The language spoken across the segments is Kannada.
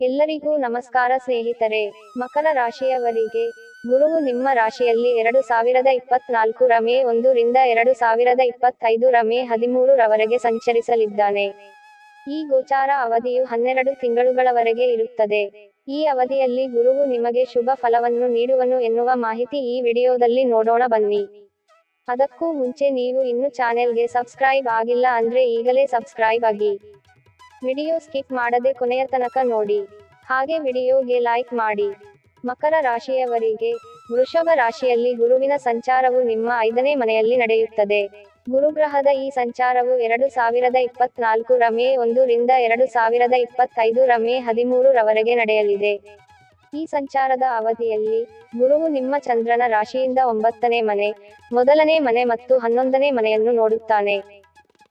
ಎಲ್ಲರಿಗೂ ನಮಸ್ಕಾರ ಸ್ನೇಹಿತರೆ. ಮಕರ ರಾಶಿಯವರಿಗೆ ಗುರುವು ನಿಮ್ಮ ರಾಶಿಯಲ್ಲಿ ಎರಡು ಸಾವಿರದ ಇಪ್ಪತ್ನಾಲ್ಕು ರ ಮೇ ಒಂದು ರಿಂದ ಎರಡು ಸಾವಿರದ ಇಪ್ಪತ್ತೈದು ರ ಮೇ ಹದಿಮೂರು ರವರೆಗೆ ಸಂಚರಿಸಲಿದ್ದಾನೆ. ಈ ಗೋಚಾರ ಅವಧಿಯು ಹನ್ನೆರಡು ತಿಂಗಳುಗಳವರೆಗೆ ಇರುತ್ತದೆ. ಈ ಅವಧಿಯಲ್ಲಿ ಗುರುವು ನಿಮಗೆ ಶುಭ ಫಲವನ್ನು ನೀಡುವನು ಎನ್ನುವ ಮಾಹಿತಿ ಈ ವಿಡಿಯೋದಲ್ಲಿ ನೋಡೋಣ ಬನ್ನಿ. ಅದಕ್ಕೂ ಮುಂಚೆ ನೀವು ಇನ್ನು ಚಾನೆಲ್ಗೆ ಸಬ್ಸ್ಕ್ರೈಬ್ ಆಗಿಲ್ಲ ಅಂದ್ರೆ ಈಗಲೇ ಸಬ್ಸ್ಕ್ರೈಬ್ ಆಗಿ. ವಿಡಿಯೋ ಸ್ಕಿಪ್ ಮಾಡದೆ ಕೊನೆಯ ತನಕ ನೋಡಿ. ಹಾಗೆ ವಿಡಿಯೋಗೆ ಲೈಕ್ ಮಾಡಿ. ಮಕರ ರಾಶಿಯವರಿಗೆ ವೃಷಭ ರಾಶಿಯಲ್ಲಿ ಗುರುವಿನ ಸಂಚಾರವು ನಿಮ್ಮ ಐದನೇ ಮನೆಯಲ್ಲಿ ನಡೆಯುತ್ತದೆ. ಗುರುಗ್ರಹದ ಈ ಸಂಚಾರವು ಎರಡು ಸಾವಿರದ ಇಪ್ಪತ್ನಾಲ್ಕು ರ ಮೇ ಒಂದು ರಿಂದ ಎರಡು ಸಾವಿರದ ಇಪ್ಪತ್ತೈದು ರ ಮೇ ಹದಿಮೂರು ರವರೆಗೆ ನಡೆಯಲಿದೆ. ಈ ಸಂಚಾರದ ಅವಧಿಯಲ್ಲಿ ಗುರುವು ನಿಮ್ಮ ಚಂದ್ರನ ರಾಶಿಯಿಂದ ಒಂಬತ್ತನೇ ಮನೆ, ಮೊದಲನೇ ಮನೆ ಮತ್ತು ಹನ್ನೊಂದನೇ ಮನೆಯನ್ನು ನೋಡುತ್ತಾನೆ.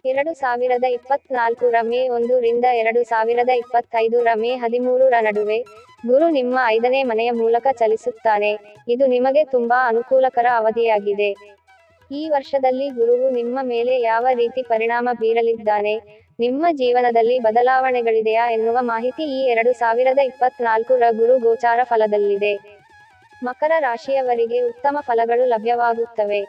ಎರಡು ಸಾವಿರದ ಇಪ್ಪತ್ನಾಲ್ಕು ರ ಮೇ ಒಂದು ರಿಂದ ಎರಡು ಸಾವಿರದ ಇಪ್ಪತ್ತೈದು ರ ಮೇ ಹದಿಮೂರು ರ ನಡುವೆ ಗುರು ನಿಮ್ಮ ಐದನೇ ಮನೆಯ ಮೂಲಕ ಚಲಿಸುತ್ತಾನೆ. ಇದು ನಿಮಗೆ ತುಂಬಾ ಅನುಕೂಲಕರ ಅವಧಿಯಾಗಿದೆ. ಈ ವರ್ಷದಲ್ಲಿ ಗುರುವು ನಿಮ್ಮ ಮೇಲೆ ಯಾವ ರೀತಿ ಪರಿಣಾಮ ಬೀರಲಿದ್ದಾನೆ, ನಿಮ್ಮ ಜೀವನದಲ್ಲಿ ಬದಲಾವಣೆಗಳಿದೆಯಾ ಎನ್ನುವ ಮಾಹಿತಿ ಈ ಎರಡು ಸಾವಿರದ ಇಪ್ಪತ್ನಾಲ್ಕು ರ ಗುರು ಗೋಚಾರ ಫಲದಲ್ಲಿದೆ. ಮಕರ ರಾಶಿಯವರಿಗೆ ಉತ್ತಮ ಫಲಗಳು ಲಭ್ಯವಾಗುತ್ತವೆ.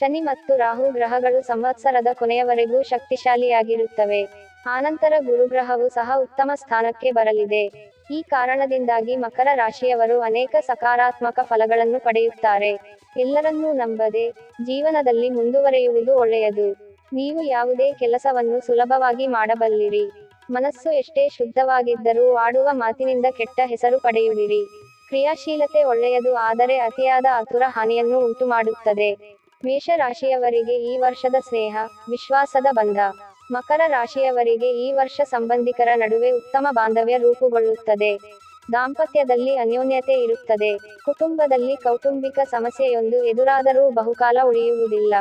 ಶನಿ ಮತ್ತು ರಾಹು ಗ್ರಹಗಳು ಸಂವತ್ಸರದ ಕೊನೆಯವರೆಗೂ ಶಕ್ತಿಶಾಲಿಯಾಗಿರುತ್ತವೆ. ಆನಂತರ ಗುರುಗ್ರಹವು ಸಹ ಉತ್ತಮ ಸ್ಥಾನಕ್ಕೆ ಬರಲಿದೆ. ಈ ಕಾರಣದಿಂದಾಗಿ ಮಕರ ರಾಶಿಯವರು ಅನೇಕ ಸಕಾರಾತ್ಮಕ ಫಲಗಳನ್ನು ಪಡೆಯುತ್ತಾರೆ. ಎಲ್ಲರನ್ನೂ ನಂಬದೆ ಜೀವನದಲ್ಲಿ ಮುಂದುವರೆಯುವುದು ಒಳ್ಳೆಯದು. ನೀವು ಯಾವುದೇ ಕೆಲಸವನ್ನು ಸುಲಭವಾಗಿ ಮಾಡಬಲ್ಲಿರಿ. ಮನಸ್ಸು ಎಷ್ಟೇ ಶುದ್ಧವಾಗಿದ್ದರೂ ಆಡುವ ಮಾತಿನಿಂದ ಕೆಟ್ಟ ಹೆಸರು ಪಡೆಯುವಿರಿ. ಕ್ರಿಯಾಶೀಲತೆ ಒಳ್ಳೆಯದು ಆದರೆ ಅತಿಯಾದ ಆತುರ ಹಾನಿಯನ್ನು ಉಂಟುಮಾಡುತ್ತದೆ. ಮೇಷರಾಶಿಯವರಿಗೆ ಈ ವರ್ಷದ ಸ್ನೇಹ, ವಿಶ್ವಾಸದ ಬಂಧ. ಮಕರ ರಾಶಿಯವರಿಗೆ ಈ ವರ್ಷ ಸಂಬಂಧಿಕರ ನಡುವೆ ಉತ್ತಮ ಬಾಂಧವ್ಯ ರೂಪುಗೊಳ್ಳುತ್ತದೆ. ದಾಂಪತ್ಯದಲ್ಲಿ ಅನ್ಯೋನ್ಯತೆ ಇರುತ್ತದೆ. ಕುಟುಂಬದಲ್ಲಿ ಕೌಟುಂಬಿಕ ಸಮಸ್ಯೆಯೊಂದು ಎದುರಾದರೂ ಬಹುಕಾಲ ಉಳಿಯುವುದಿಲ್ಲ.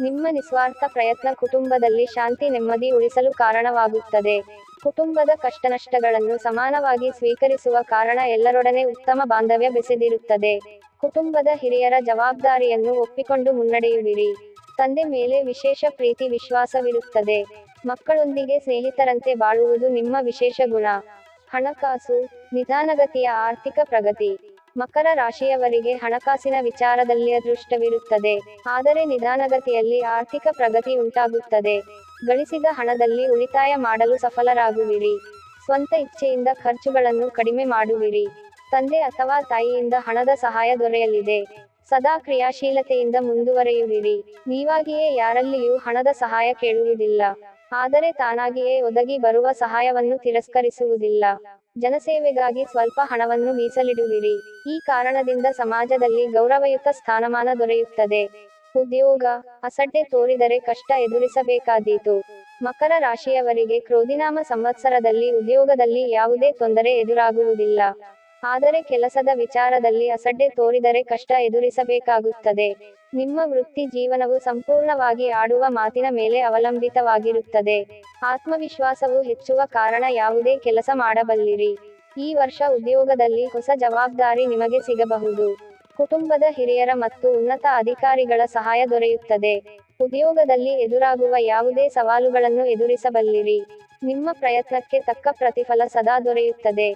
ನಿಮ್ಮ ನಿಸ್ವಾರ್ಥ ಪ್ರಯತ್ನ ಕುಟುಂಬದಲ್ಲಿ ಶಾಂತಿ ನೆಮ್ಮದಿ ಉಳಿಸಲು ಕಾರಣವಾಗುತ್ತದೆ. ಕುಟುಂಬದ ಕಷ್ಟನಷ್ಟಗಳನ್ನು ಸಮಾನವಾಗಿ ಸ್ವೀಕರಿಸುವ ಕಾರಣ ಎಲ್ಲರೊಡನೆ ಉತ್ತಮ ಬಾಂಧವ್ಯ ಬೆಸೆದಿರುತ್ತದೆ. ಕುಟುಂಬದ ಹಿರಿಯರ ಜವಾಬ್ದಾರಿಯನ್ನು ಒಪ್ಪಿಕೊಂಡು ಮುನ್ನಡೆಯುವಿರಿ. ತಂದೆ ಮೇಲೆ ವಿಶೇಷ ಪ್ರೀತಿ ವಿಶ್ವಾಸವಿರುತ್ತದೆ. ಮಕ್ಕಳೊಂದಿಗೆ ಸ್ನೇಹಿತರಂತೆ ಬಾಳುವುದು ನಿಮ್ಮ ವಿಶೇಷ ಗುಣ. ಹಣಕಾಸು, ನಿಧಾನಗತಿಯ ಆರ್ಥಿಕ ಪ್ರಗತಿ. ಮಕರ ರಾಶಿಯವರಿಗೆ ಹಣಕಾಸಿನ ವಿಚಾರದಲ್ಲಿ ಅದೃಷ್ಟವಿರುತ್ತದೆ ಆದರೆ ನಿಧಾನಗತಿಯಲ್ಲಿ ಆರ್ಥಿಕ ಪ್ರಗತಿ ಉಂಟಾಗುತ್ತದೆ. ಗಳಿಸಿದ ಹಣದಲ್ಲಿ ಉಳಿತಾಯ ಮಾಡಲು ಸಫಲರಾಗುವಿರಿ. ಸ್ವಂತ ಇಚ್ಛೆಯಿಂದ ಖರ್ಚುಗಳನ್ನು ಕಡಿಮೆ ಮಾಡುವಿರಿ. ತಂದೆ ಅಥವಾ ತಾಯಿಯಿಂದ ಹಣದ ಸಹಾಯ ದೊರೆಯಲಿದೆ. ಸದಾ ಕ್ರಿಯಾಶೀಲತೆಯಿಂದ ಮುಂದುವರೆಯುವಿರಿ. ನೀವಾಗಿಯೇ ಯಾರಲ್ಲಿಯೂ ಹಣದ ಸಹಾಯ ಕೇಳುವುದಿಲ್ಲ. ಆದರೆ ತಾನಾಗಿಯೇ ಒದಗಿ ಬರುವ ಸಹಾಯವನ್ನು ತಿರಸ್ಕರಿಸುವುದಿಲ್ಲ. ಜನಸೇವೆಗಾಗಿ ಸ್ವಲ್ಪ ಹಣವನ್ನು ಮೀಸಲಿಡುವಿರಿ. ಈ ಕಾರಣದಿಂದ ಸಮಾಜದಲ್ಲಿ ಗೌರವಯುತ ಸ್ಥಾನಮಾನ ದೊರೆಯುತ್ತದೆ. ಉದ್ಯೋಗ ಅಸಡ್ಡೆ ತೋರಿದರೆ ಕಷ್ಟ ಎದುರಿಸಬೇಕಾದೀತು. ಮಕರ ರಾಶಿಯವರಿಗೆ ಕ್ರೋಧಿನಾಮ ಸಂವತ್ಸರದಲ್ಲಿ, ಉದ್ಯೋಗದಲ್ಲಿ ಯಾವುದೇ ತೊಂದರೆ ಎದುರಾಗುವುದಿಲ್ಲ. ಆದರೆ ಕೆಲಸದ ವಿಚಾರದಲ್ಲಿ ಅಸಡ್ಡೆ ತೋರಿದರೆ ಕಷ್ಟ ಎದುರಿಸಬೇಕಾಗುತ್ತದೆ. ನಿಮ್ಮ ವೃತ್ತಿ ಜೀವನವು ಸಂಪೂರ್ಣವಾಗಿ ಆಡುವ ಮಾತಿನ ಮೇಲೆ ಅವಲಂಬಿತವಾಗಿರುತ್ತದೆ. ಆತ್ಮವಿಶ್ವಾಸವು ಹೆಚ್ಚುವ ಕಾರಣ ಯಾವುದೇ ಕೆಲಸ ಮಾಡಬಲ್ಲಿರಿ. ಈ ವರ್ಷ ಉದ್ಯೋಗದಲ್ಲಿ ಹೊಸ ಜವಾಬ್ದಾರಿ ನಿಮಗೆ ಸಿಗಬಹುದು. ಕುಟುಂಬದ ಹಿರಿಯರ ಮತ್ತು ಉನ್ನತ ಅಧಿಕಾರಿಗಳ ಸಹಾಯ ದೊರೆಯುತ್ತದೆ. ಉದ್ಯೋಗದಲ್ಲಿ ಎದುರಾಗುವ ಯಾವುದೇ ಸವಾಲುಗಳನ್ನು ಎದುರಿಸಬಲ್ಲಿರಿ. ನಿಮ್ಮ ಪ್ರಯತ್ನಕ್ಕೆ ತಕ್ಕ ಪ್ರತಿಫಲ ಸದಾ ದೊರೆಯುತ್ತದೆ.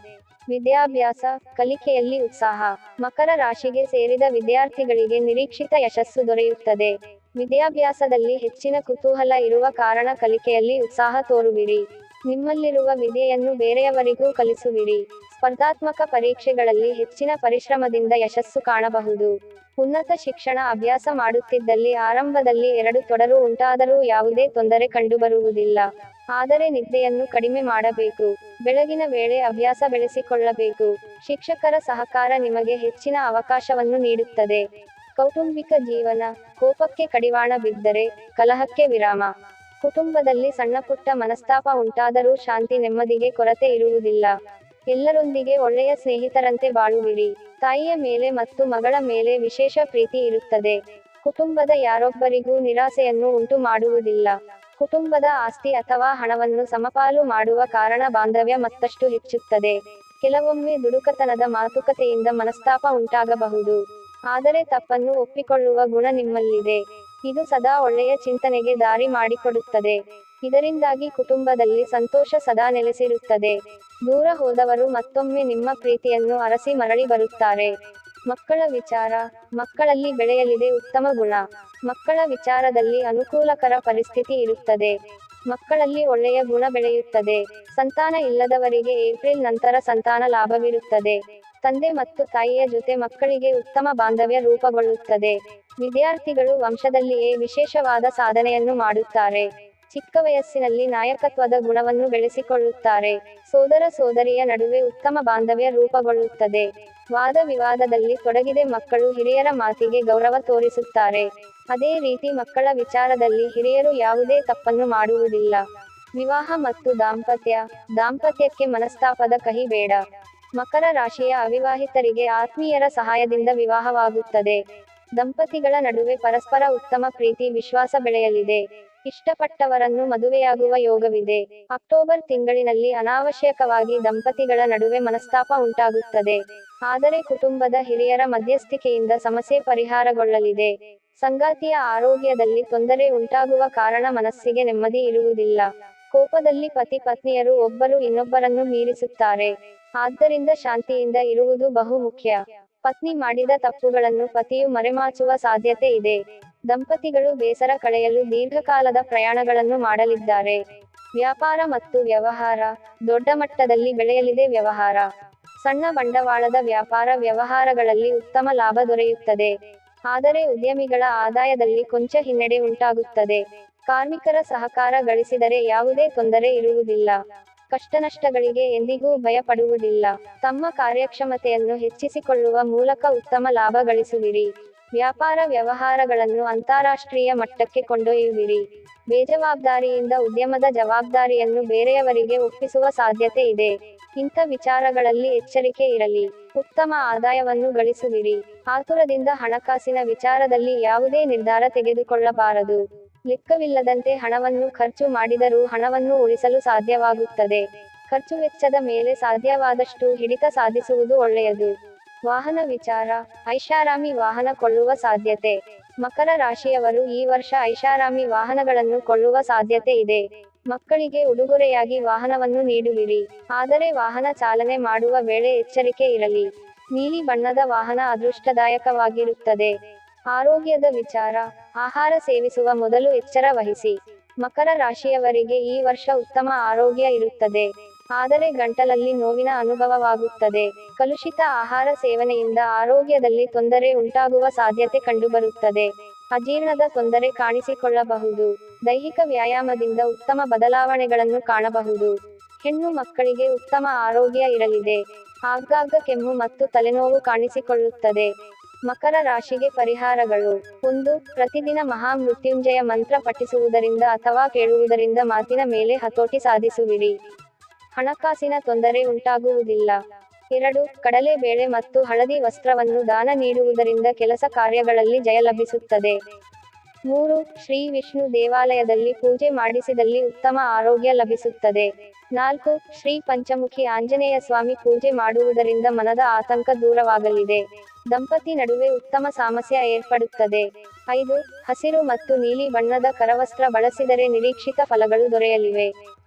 ವಿದ್ಯಾಭ್ಯಾಸ, ಕಲಿಕೆಯಲ್ಲಿ ಉತ್ಸಾಹ, ಮಕರ ರಾಶಿಗೆ ಸೇರಿದ ವಿದ್ಯಾರ್ಥಿಗಳಿಗೆ ನಿರೀಕ್ಷಿತ ಯಶಸ್ಸು ದೊರೆಯುತ್ತದೆ. ವಿದ್ಯಾಭ್ಯಾಸದಲ್ಲಿ ಹೆಚ್ಚಿನ ಕುತೂಹಲ ಇರುವ ಕಾರಣ ಕಲಿಕೆಯಲ್ಲಿ ಉತ್ಸಾಹ ತೋರುವಿರಿ. ನಿಮ್ಮಲ್ಲಿರುವ ವಿದ್ಯೆಯನ್ನು ಬೇರೆಯವರಿಗೂ ಕಲಿಸುವಿರಿ. ಸ್ಪರ್ಧಾತ್ಮಕ ಪರೀಕ್ಷೆಗಳಲ್ಲಿ ಹೆಚ್ಚಿನ ಪರಿಶ್ರಮದಿಂದ ಯಶಸ್ಸು ಕಾಣಬಹುದು. ಉನ್ನತ ಶಿಕ್ಷಣ ಅಭ್ಯಾಸ ಮಾಡುತ್ತಿದ್ದಲ್ಲಿ ಆರಂಭದಲ್ಲಿ ಎರಡು ತೊಡರು ಉಂಟಾದರೂ ಯಾವುದೇ ತೊಂದರೆ ಕಂಡುಬರುವುದಿಲ್ಲ. ಆದರೆ ನಿದ್ದೆಯನ್ನು ಕಡಿಮೆ ಮಾಡಬೇಕು. ಬೆಳಗಿನ ವೇಳೆ ಅಭ್ಯಾಸ ಬೆಳೆಸಿಕೊಳ್ಳಬೇಕು. ಶಿಕ್ಷಕರ ಸಹಕಾರ ನಿಮಗೆ ಹೆಚ್ಚಿನ ಅವಕಾಶವನ್ನು ನೀಡುತ್ತದೆ. ಕೌಟುಂಬಿಕ ಜೀವನ, ಕೋಪಕ್ಕೆ ಕಡಿವಾಣ ಬಿದ್ದರೆ ಕಲಹಕ್ಕೆ ವಿರಾಮ. ಕುಟುಂಬದಲ್ಲಿ ಸಣ್ಣಪುಟ್ಟ ಮನಸ್ತಾಪ ಉಂಟಾದರೂ ಶಾಂತಿ ನೆಮ್ಮದಿಗೆ ಕೊರತೆ ಇರುವುದಿಲ್ಲ. ಎಲ್ಲರೊಂದಿಗೆ ಒಳ್ಳೆಯ ಸ್ನೇಹಿತರಂತೆ ಬಾಳುವಿರಿ. ತಾಯಿಯ ಮೇಲೆ ಮತ್ತು ಮಗಳ ಮೇಲೆ ವಿಶೇಷ ಪ್ರೀತಿ ಇರುತ್ತದೆ. ಕುಟುಂಬದ ಯಾರೊಬ್ಬರಿಗೂ ನಿರಾಸೆಯನ್ನು ಉಂಟು ಮಾಡುವುದಿಲ್ಲ ಕುಟುಂಬದ ಆಸ್ತಿ ಅಥವಾ ಹಣವನ್ನು ಸಮಪಾಲು ಮಾಡುವ ಕಾರಣ ಬಾಂಧವ್ಯ ಮತ್ತಷ್ಟು ಹೆಚ್ಚುತ್ತದೆ. ಕೆಲವೊಮ್ಮೆ ದುಡುಕತನದ ಮಾತುಕತೆಯಿಂದ ಮನಸ್ತಾಪ ಉಂಟಾಗಬಹುದು. ಆದರೆ ತಪ್ಪನ್ನು ಒಪ್ಪಿಕೊಳ್ಳುವ ಗುಣ ನಿಮ್ಮಲ್ಲಿದೆ. ಇದು ಸದಾ ಒಳ್ಳೆಯ ಚಿಂತನೆಗೆ ದಾರಿ ಮಾಡಿಕೊಡುತ್ತದೆ. ಇದರಿಂದಾಗಿ ಕುಟುಂಬದಲ್ಲಿ ಸಂತೋಷ ಸದಾ ನೆಲೆಸಿರುತ್ತದೆ. ದೂರ ಹೋದವರು ಮತ್ತೊಮ್ಮೆ ನಿಮ್ಮ ಪ್ರೀತಿಯನ್ನು ಅರಸಿ ಮರಳಿ ಬರುತ್ತಾರೆ. ಮಕ್ಕಳ ವಿಚಾರ, ಮಕ್ಕಳಲ್ಲಿ ಬೆಳೆಯಲಿದೆ ಉತ್ತಮ ಗುಣ. ಮಕ್ಕಳ ವಿಚಾರದಲ್ಲಿ ಅನುಕೂಲಕರ ಪರಿಸ್ಥಿತಿ ಇರುತ್ತದೆ. ಮಕ್ಕಳಲ್ಲಿ ಒಳ್ಳೆಯ ಗುಣ ಬೆಳೆಯುತ್ತದೆ. ಸಂತಾನ ಇಲ್ಲದವರಿಗೆ ಏಪ್ರಿಲ್ ನಂತರ ಸಂತಾನ ಲಾಭವಿರುತ್ತದೆ. ತಂದೆ ಮತ್ತು ತಾಯಿಯ ಜೊತೆ ಮಕ್ಕಳಿಗೆ ಉತ್ತಮ ಬಾಂಧವ್ಯ ರೂಪುಗೊಳ್ಳುತ್ತದೆ. ವಿದ್ಯಾರ್ಥಿಗಳು ವಂಶದಲ್ಲಿಯೇ ವಿಶೇಷವಾದ ಸಾಧನೆಯನ್ನು ಮಾಡುತ್ತಾರೆ. ಚಿಕ್ಕ ವಯಸ್ಸಿನಲ್ಲಿ ನಾಯಕತ್ವದ ಗುಣವನ್ನು ಬೆಳೆಸಿಕೊಳ್ಳುತ್ತಾರೆ. ಸೋದರ ಸೋದರಿಯ ನಡುವೆ ಉತ್ತಮ ಬಾಂಧವ್ಯ ರೂಪುಗೊಳ್ಳುತ್ತದೆ. ವಾದ ವಿವಾದದಲ್ಲಿ ತೊಡಗಿದೆ ಮಕ್ಕಳು ಹಿರಿಯರ ಮಾತಿಗೆ ಗೌರವ ತೋರಿಸುತ್ತಾರೆ. ಅದೇ ರೀತಿ ಮಕ್ಕಳ ವಿಚಾರದಲ್ಲಿ ಹಿರಿಯರು ಯಾವುದೇ ತಪ್ಪನ್ನು ಮಾಡುವುದಿಲ್ಲ. ವಿವಾಹ ಮತ್ತು ದಾಂಪತ್ಯ, ದಾಂಪತ್ಯಕ್ಕೆ ಮನಸ್ತಾಪದ ಕಹಿ ಬೇಡ. ಮಕರ ರಾಶಿಯ ಅವಿವಾಹಿತರಿಗೆ ಆತ್ಮೀಯರ ಸಹಾಯದಿಂದ ವಿವಾಹವಾಗುತ್ತದೆ. ದಂಪತಿಗಳ ನಡುವೆ ಪರಸ್ಪರ ಉತ್ತಮ ಪ್ರೀತಿ, ವಿಶ್ವಾಸ ಬೆಳೆಯಲಿದೆ. ಇಷ್ಟಪಟ್ಟವರನ್ನು ಮದುವೆಯಾಗುವ ಯೋಗವಿದೆ. ಅಕ್ಟೋಬರ್ ತಿಂಗಳಿನಲ್ಲಿ ಅನಾವಶ್ಯಕವಾಗಿ ದಂಪತಿಗಳ ನಡುವೆ ಮನಸ್ತಾಪ ಉಂಟಾಗುತ್ತದೆ. ಆದರೆ ಕುಟುಂಬದ ಹಿರಿಯರ ಮಧ್ಯಸ್ಥಿಕೆಯಿಂದ ಸಮಸ್ಯೆ ಪರಿಹಾರಗೊಳ್ಳಲಿದೆ. ಸಂಗಾತಿಯ ಆರೋಗ್ಯದಲ್ಲಿ ತೊಂದರೆ ಉಂಟಾಗುವ ಕಾರಣ ಮನಸ್ಸಿಗೆ ನೆಮ್ಮದಿ ಇರುವುದಿಲ್ಲ. ಕೋಪದಲ್ಲಿ ಪತಿ ಪತ್ನಿಯರು ಒಬ್ಬರು ಇನ್ನೊಬ್ಬರನ್ನು ಮೀರಿಸುತ್ತಾರೆ. ಆದ್ದರಿಂದ ಶಾಂತಿಯಿಂದ ಇರುವುದು ಬಹು ಮುಖ್ಯ ಪತ್ನಿ ಮಾಡಿದ ತಪ್ಪುಗಳನ್ನು ಪತಿಯು ಮರೆಮಾಚುವ ಸಾಧ್ಯತೆ ಇದೆ. ದಂಪತಿಗಳು ಬೇಸರ ಕಳೆಯಲು ದೀರ್ಘಕಾಲದ ಪ್ರಯಾಣಗಳನ್ನು ಮಾಡಲಿದ್ದಾರೆ. ವ್ಯಾಪಾರ ಮತ್ತು ವ್ಯವಹಾರ, ದೊಡ್ಡ ಮಟ್ಟದಲ್ಲಿ ಬೆಳೆಯಲಿದೆ ವ್ಯವಹಾರ. ಸಣ್ಣ ಬಂಡವಾಳದ ವ್ಯಾಪಾರ ವ್ಯವಹಾರಗಳಲ್ಲಿ ಉತ್ತಮ ಲಾಭ ದೊರೆಯುತ್ತದೆ. ಆದರೆ ಉದ್ಯಮಿಗಳ ಆದಾಯದಲ್ಲಿ ಕೊಂಚ ಹಿನ್ನಡೆ ಉಂಟಾಗುತ್ತದೆ. ಕಾರ್ಮಿಕರ ಸಹಕಾರ ಗಳಿಸಿದರೆ ಯಾವುದೇ ತೊಂದರೆ ಇರುವುದಿಲ್ಲ. ಕಷ್ಟನಷ್ಟಗಳಿಗೆ ಎಂದಿಗೂ ಭಯಪಡುವುದಿಲ್ಲ. ತಮ್ಮ ಕಾರ್ಯಕ್ಷಮತೆಯನ್ನು ಹೆಚ್ಚಿಸಿಕೊಳ್ಳುವ ಮೂಲಕ ಉತ್ತಮ ಲಾಭ ಗಳಿಸುವಿರಿ. ವ್ಯಾಪಾರ ವ್ಯವಹಾರಗಳನ್ನು ಅಂತಾರಾಷ್ಟ್ರೀಯ ಮಟ್ಟಕ್ಕೆ ಕೊಂಡೊಯ್ಯುವಿರಿ. ಬೇಜವಾಬ್ದಾರಿಯಿಂದ ಉದ್ಯಮದ ಜವಾಬ್ದಾರಿಯನ್ನು ಬೇರೆಯವರಿಗೆ ಒಪ್ಪಿಸುವ ಸಾಧ್ಯತೆ ಇದೆ. ಇಂಥ ವಿಚಾರಗಳಲ್ಲಿ ಎಚ್ಚರಿಕೆ ಇರಲಿ. ಉತ್ತಮ ಆದಾಯವನ್ನು ಗಳಿಸುವಿರಿ. ಆತುರದಿಂದ ಹಣಕಾಸಿನ ವಿಚಾರದಲ್ಲಿ ಯಾವುದೇ ನಿರ್ಧಾರ ತೆಗೆದುಕೊಳ್ಳಬಾರದು. ಲೆಕ್ಕವಿಲ್ಲದಂತೆ ಹಣವನ್ನು ಖರ್ಚು ಮಾಡಿದರೂ ಹಣವನ್ನು ಉಳಿಸಲು ಸಾಧ್ಯವಾಗುತ್ತದೆ. ಖರ್ಚು ವೆಚ್ಚದ ಮೇಲೆ ಸಾಧ್ಯವಾದಷ್ಟು ಹಿಡಿತ ಸಾಧಿಸುವುದು ಒಳ್ಳೆಯದು. ವಾಹನ ವಿಚಾರ, ಐಷಾರಾಮಿ ವಾಹನ ಕೊಳ್ಳುವ ಸಾಧ್ಯತೆ. ಮಕರ ರಾಶಿಯವರು ಈ ವರ್ಷ ಐಷಾರಾಮಿ ವಾಹನಗಳನ್ನು ಕೊಳ್ಳುವ ಸಾಧ್ಯತೆ ಇದೆ. ಮಕ್ಕಳಿಗೆ ಉಡುಗೊರೆಯಾಗಿ ವಾಹನವನ್ನು ನೀಡುವಿರಿ. ಆದರೆ ವಾಹನ ಚಾಲನೆ ಮಾಡುವ ವೇಳೆ ಎಚ್ಚರಿಕೆ ಇರಲಿ. ನೀಲಿ ಬಣ್ಣದ ವಾಹನ ಅದೃಷ್ಟದಾಯಕವಾಗಿರುತ್ತದೆ. ಆರೋಗ್ಯದ ವಿಚಾರ, ಆಹಾರ ಸೇವಿಸುವ ಮೊದಲು ಎಚ್ಚರ ವಹಿಸಿ. ಮಕರ ರಾಶಿಯವರಿಗೆ ಈ ವರ್ಷ ಉತ್ತಮ ಆರೋಗ್ಯ ಇರುತ್ತದೆ. ಆದರೆ ಗಂಟಲಲ್ಲಿ ನೋವಿನ ಅನುಭವವಾಗುತ್ತದೆ. ಕಲುಷಿತ ಆಹಾರ ಸೇವನೆಯಿಂದ ಆರೋಗ್ಯದಲ್ಲಿ ತೊಂದರೆ ಉಂಟಾಗುವ ಸಾಧ್ಯತೆ ಕಂಡುಬರುತ್ತದೆ. ಅಜೀರ್ಣದ ತೊಂದರೆ ಕಾಣಿಸಿಕೊಳ್ಳಬಹುದು. ದೈಹಿಕ ವ್ಯಾಯಾಮದಿಂದ ಉತ್ತಮ ಬದಲಾವಣೆಗಳನ್ನು ಕಾಣಬಹುದು. ಹೆಣ್ಣು ಮಕ್ಕಳಿಗೆ ಉತ್ತಮ ಆರೋಗ್ಯ ಇರಲಿದೆ. ಆಗಾಗ ಕೆಮ್ಮು ಮತ್ತು ತಲೆನೋವು ಕಾಣಿಸಿಕೊಳ್ಳುತ್ತದೆ. ಮಕರ ರಾಶಿಗೆ ಪರಿಹಾರಗಳು. ಒಂದು, ಪ್ರತಿದಿನ ಮಹಾ ಮೃತ್ಯುಂಜಯ ಮಂತ್ರ ಪಠಿಸುವುದರಿಂದ ಅಥವಾ ಕೇಳುವುದರಿಂದ ಮಾತಿನ ಮೇಲೆ ಹತೋಟಿ ಸಾಧಿಸುವಿರಿ. ಹಣಕಾಸಿನ ತೊಂದರೆ ಉಂಟಾಗುವುದಿಲ್ಲ. ಎರಡು, ಕಡಲೆ ಬೇಳೆ ಮತ್ತು ಹಳದಿ ವಸ್ತ್ರವನ್ನು ದಾನ ನೀಡುವುದರಿಂದ ಕೆಲಸ ಕಾರ್ಯಗಳಲ್ಲಿ ಜಯ ಲಭಿಸುತ್ತದೆ. ಮೂರು, ಶ್ರೀ ವಿಷ್ಣು ದೇವಾಲಯದಲ್ಲಿ ಪೂಜೆ ಮಾಡಿಸಿದಲ್ಲಿ ಉತ್ತಮ ಆರೋಗ್ಯ ಲಭಿಸುತ್ತದೆ. ನಾಲ್ಕು, ಶ್ರೀ ಪಂಚಮುಖಿ ಆಂಜನೇಯ ಸ್ವಾಮಿ ಪೂಜೆ ಮಾಡುವುದರಿಂದ ಮನದ ಆತಂಕ ದೂರವಾಗಲಿದೆ. ದಂಪತಿ ನಡುವೆ ಉತ್ತಮ ಸಾಮಸ್ಯ ಏರ್ಪಡುತ್ತದೆ. ಐದು, ಹಸಿರು ಮತ್ತು ನೀಲಿ ಬಣ್ಣದ ಕರವಸ್ತ್ರ ಬಳಸಿದರೆ ನಿರೀಕ್ಷಿತ ಫಲಗಳು ದೊರೆಯಲಿವೆ.